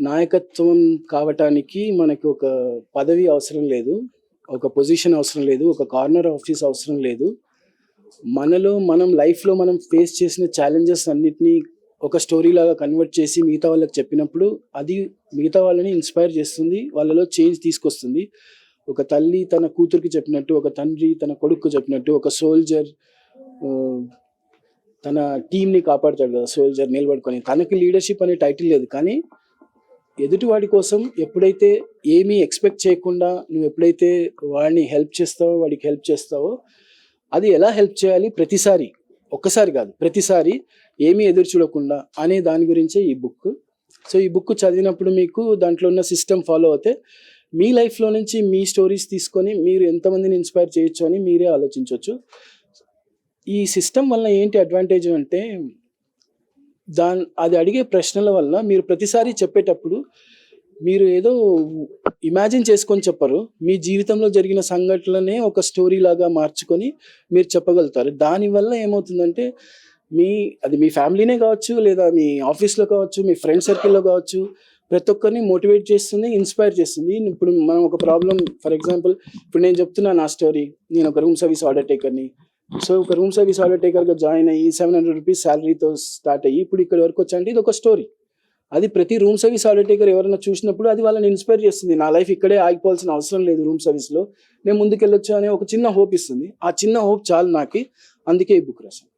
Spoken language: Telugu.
నాయకత్వం కావటానికి మనకి ఒక పదవి అవసరం లేదు ఒక పొజిషన్ అవసరం లేదు ఒక కార్నర్ ఆఫీస్ అవసరం లేదు. మనలో మనం లైఫ్లో మనం ఫేస్ చేసిన ఛాలెంజెస్ అన్నిటినీ ఒక స్టోరీ లాగా కన్వర్ట్ చేసి మిగతా వాళ్ళకి చెప్పినప్పుడు అది మిగతా వాళ్ళని ఇన్స్పైర్ చేస్తుంది వాళ్ళలో చేంజ్ తీసుకొస్తుంది. ఒక తల్లి తన కూతురికి చెప్పినట్టు ఒక తండ్రి తన కొడుకు చెప్పినట్టు ఒక సోల్జర్ తన టీంని కాపాడుతాడు కదా సోల్జర్ నిలబడుకొని. తనకి లీడర్షిప్ అనే టైటిల్ లేదు కానీ ఎదుటివాడి కోసం ఎప్పుడైతే ఏమీ ఎక్స్పెక్ట్ చేయకుండా నువ్వు ఎప్పుడైతే వాడిని హెల్ప్ చేస్తావో వాడికి హెల్ప్ చేస్తావో అది ఎలా హెల్ప్ చేయాలి? ప్రతిసారి ఒక్కసారి కాదు ప్రతిసారి ఏమీ ఎదురు చూడకుండా అనే దాని గురించే ఈ బుక్. సో ఈ బుక్ చదివినప్పుడు మీకు దాంట్లో ఉన్న సిస్టమ్ ఫాలో అవుతే మీ లైఫ్లో నుంచి మీ స్టోరీస్ తీసుకొని మీరు ఎంతమందిని ఇన్స్పైర్ చేయొచ్చు అని మీరే ఆలోచించవచ్చు ఈ సిస్టమ్ వల్ల ఏంటి అడ్వాంటేజ్ అంటే దాని అది అడిగే ప్రశ్నల వల్ల మీరు ప్రతిసారి చెప్పేటప్పుడు మీరు ఏదో ఇమాజిన్ చేసుకొని చెప్పరు. మీ జీవితంలో జరిగిన సంఘటనలనే ఒక స్టోరీ లాగా మార్చుకొని మీరు చెప్పగలుగుతారు. దానివల్ల ఏమవుతుందంటే మీ అది మీ ఫ్యామిలీనే కావచ్చు లేదా మీ ఆఫీస్లో కావచ్చు మీ ఫ్రెండ్ సర్కిల్లో కావచ్చు ప్రతి ఒక్కరిని మోటివేట్ చేస్తుంది ఇన్స్పైర్ చేస్తుంది. ఇప్పుడు మనం ఒక ప్రాబ్లం ఫర్ ఎగ్జాంపుల్ ఇప్పుడు నేను చెప్తున్నా నా స్టోరీ. నేను ఒక రూమ్ సర్వీస్ ఆర్డర్ టేకర్ని సో ఒక రూమ్ సర్వీస్ ఆర్డర్ టేకర్గా జాయిన్ అయ్యి సెవెన్ హండ్రెడ్ రూపీస్ శాలరీతో స్టార్ట్ అయ్యి ఇప్పుడు ఇక్కడ వరకు వచ్చాయంటే ఇది ఒక స్టోరీ. అది ప్రతి రూమ్ సర్వీస్ ఆర్డర్ టేకర్ ఎవరైనా చూసినప్పుడు అది వాళ్ళని ఇన్స్పైర్ చేస్తుంది. నా లైఫ్ ఇక్కడే ఆగిపోవాల్సిన అవసరం లేదు రూమ్ సర్వీస్లో. నేను ముందుకెళ్ళొచ్చు అనే ఒక చిన్న హోప్ ఇస్తుంది. ఆ చిన్న హోప్ చాలు నాకు. అందుకే ఈ బుక్ రాశాను.